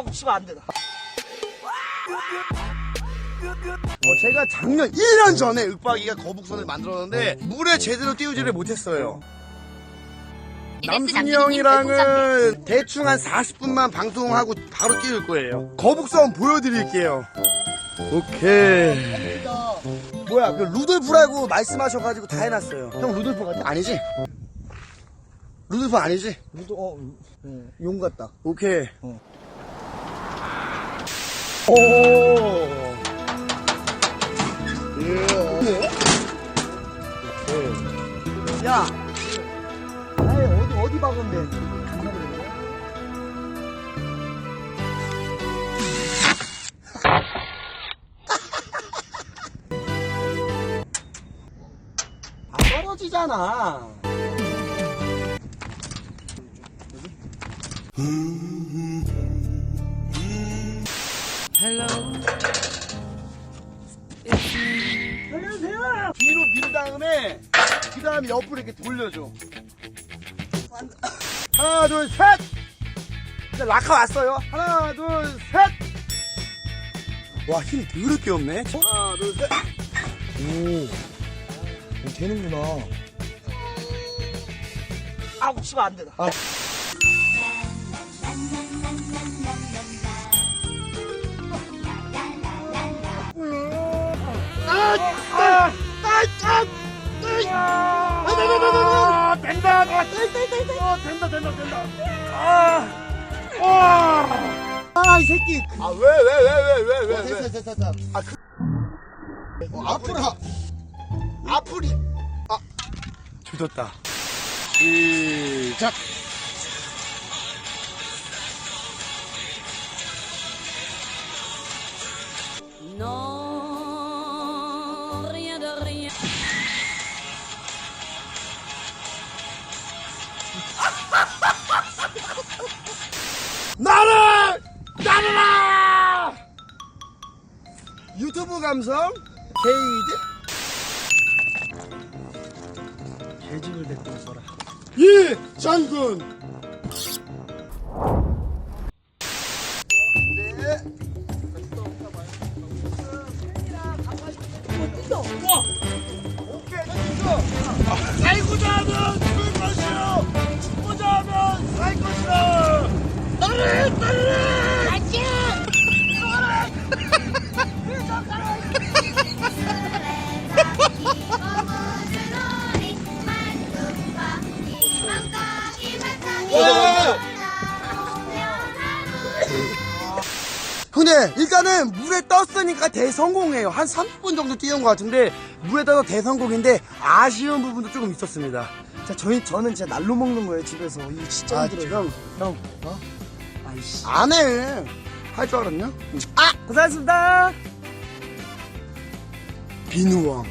아우 치면 안 되다. 어, 제가 작년 1년 전에 윽박이가 거북선을 만들었는데 물에 제대로 띄우지를 못했어요. 남순이 형이랑은 대충 한 40분만 방송하고 바로 띄울 거예요. 거북선 보여드릴게요. 오케이. 뭐야, 그 루돌프라고 말씀하셔가지고 다 해놨어요. 형 루돌프 같아? 아니지? 루돌프 아니지? 무도 어, 네, 용 같다. 오케이. 어. 오. 예. 야, 아이 어디 어디 박은데? 아, 떨어지잖아. 안녕하세요. 뒤로 민 다음에 그 다음에 옆으로 이렇게 돌려줘. 하나 둘 셋. 이제 라카 왔어요. 하나 둘 셋. 와힘 더럽게 없네. 하나 둘 셋. 오, 오 되는구나. 아우 치면 안 되다. 아. 아, 된다. 아, 어, 된다, 된다, 된다. 아, 와. 아, 이 새끼. 아, 왜, 왜, 왜, 왜, 왜, 왜, 어, 왜? 됐어, 됐어, 됐어. 아, 그, 어, 앞으로. 가. 앞으리. 아, 조졌다. 시작. Non, rien de rien. 나를 따르라! 유튜브 감성 게이드 개집을 뱉고 있어라. 이 장군 네. 살고자 하면 죽을 것이요. 죽고자 하면 살 것이다 나를 따르라 근데 일단은 물에 떴으니까 대성공이에요. 한 30분 정도 뛰는 것 같은데 물에 떠서 대성공인데 아쉬운 부분도 조금 있었습니다. 자, 저희 저는 진짜 날로 먹는 거예요 집에서. 이 진짜 아, 힘들어요. 형, 형, 어? 아이씨. 안 해. 할 줄 알았냐? 고생하셨습니다. 비누왕.